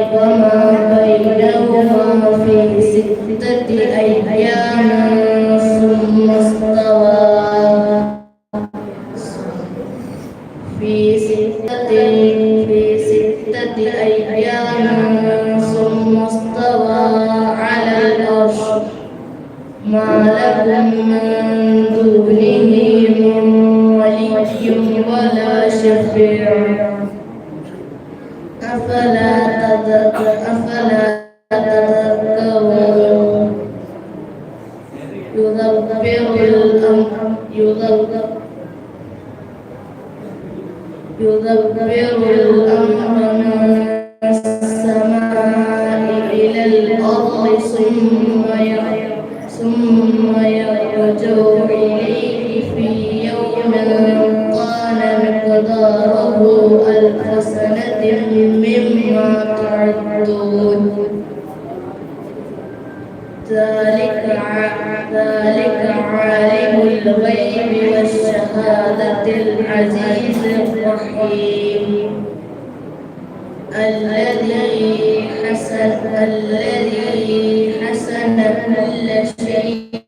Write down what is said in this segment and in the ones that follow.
وما بينهما في ستة أيام ذلك عالم الغيب والشهادة العزيز الرحيم. الذي حسن الذي حسن كل شيء.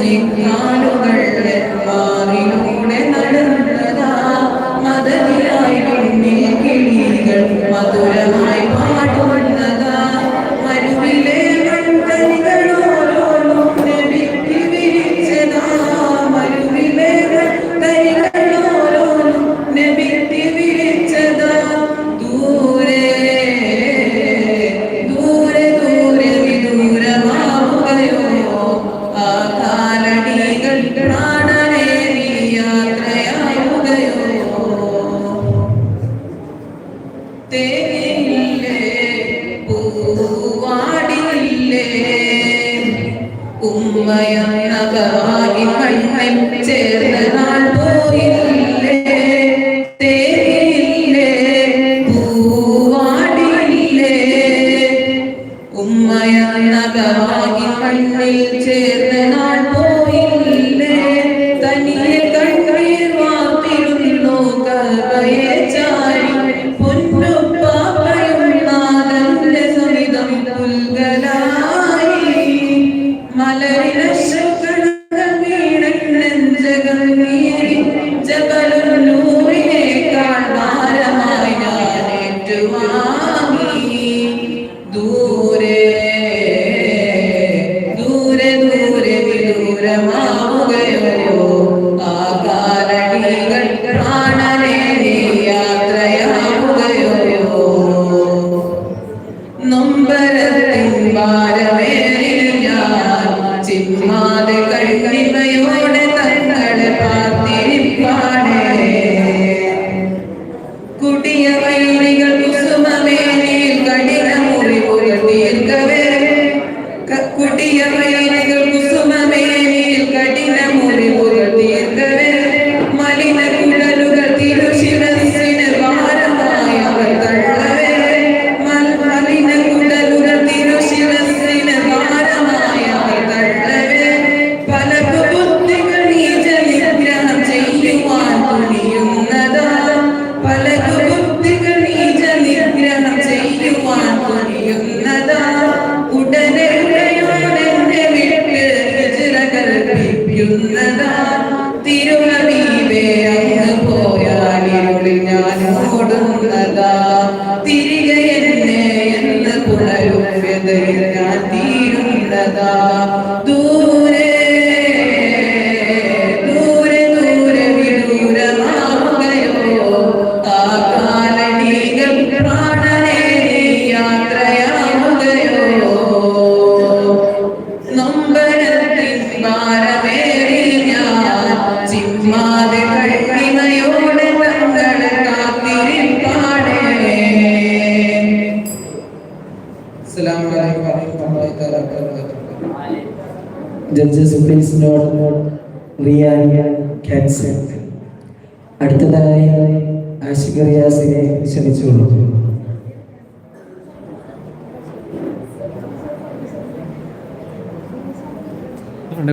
Holy God. Dada. മോൾ റിയാനിയ cancer അടുത്തതായി ആഷിഖ് റിയാസിനെ ക്ഷണിച്ചുകൊള്ളൂ രണ്ടു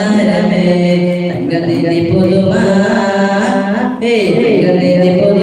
tangane di podoba eh tangane di podoba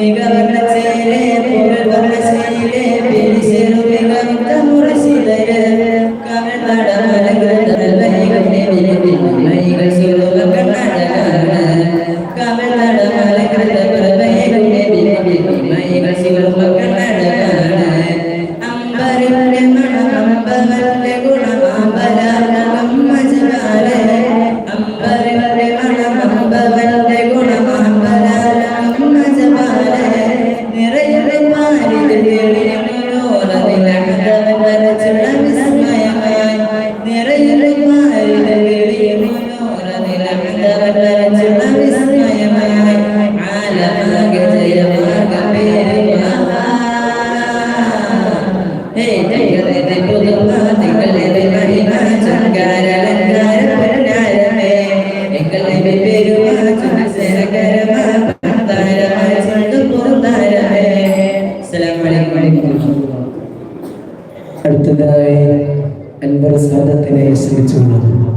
maybe Anwar സ്വാഗതത്തിനെ ക്ഷണിച്ചുകൊള്ളുന്നു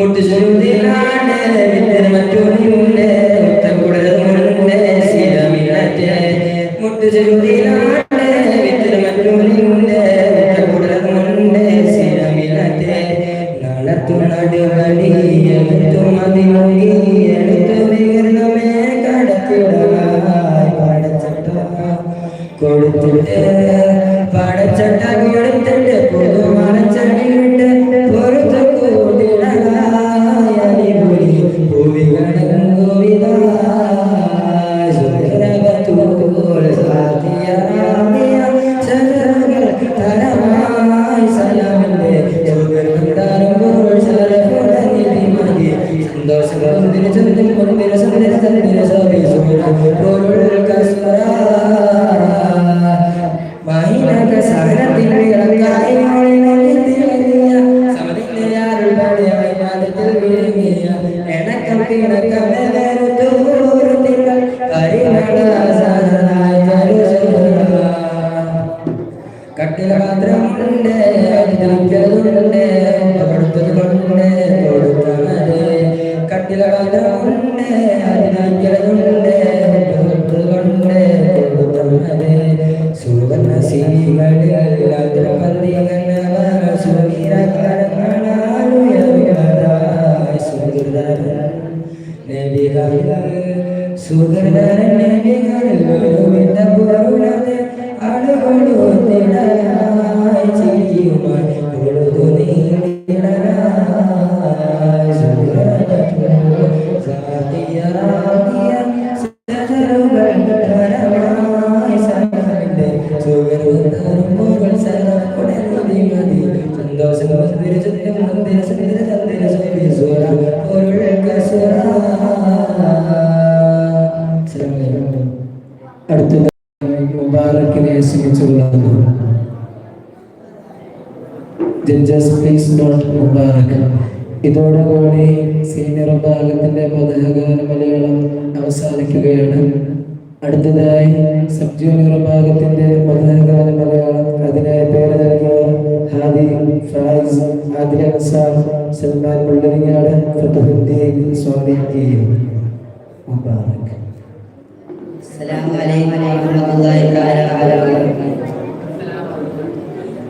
മറ്റൊന്നില്ലേ മറ്റൊന്നിയുണ്ട് മുത്തക്കുടൽ മുരുണ്ട് ശിലമിളറ്റ് മുട്ടുചെരുതി സ്വീകരിച്ചുകൊള്ളുന്നു ജഡ്ജസ് പ്ലീസ് ഡോട്ട് മുബാറക് ഇതോടുകൂടി സീനിയർ വിഭാഗത്തിന്റെ പതാകാല മലയാളം അവസാനിക്കുകയാണ്. അടുത്തതായി സബ് ജൂനിയർ വിഭാഗത്തിന്റെ പതാകാല മലയാളം അതിനായി പേര് നൽകിയ ഹാദി ഫായിസ് ആദിൽ അൻസാർ സൽമാൻ മുള്ളരിങ്ങാട് ഫത്തുഹുദ്ദീൻ സ്വാമി മുബാറക്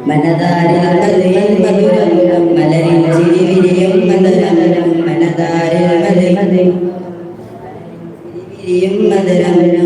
മനതാരിൽ മധുരം മനതാരിൽ മധുരം മധുരം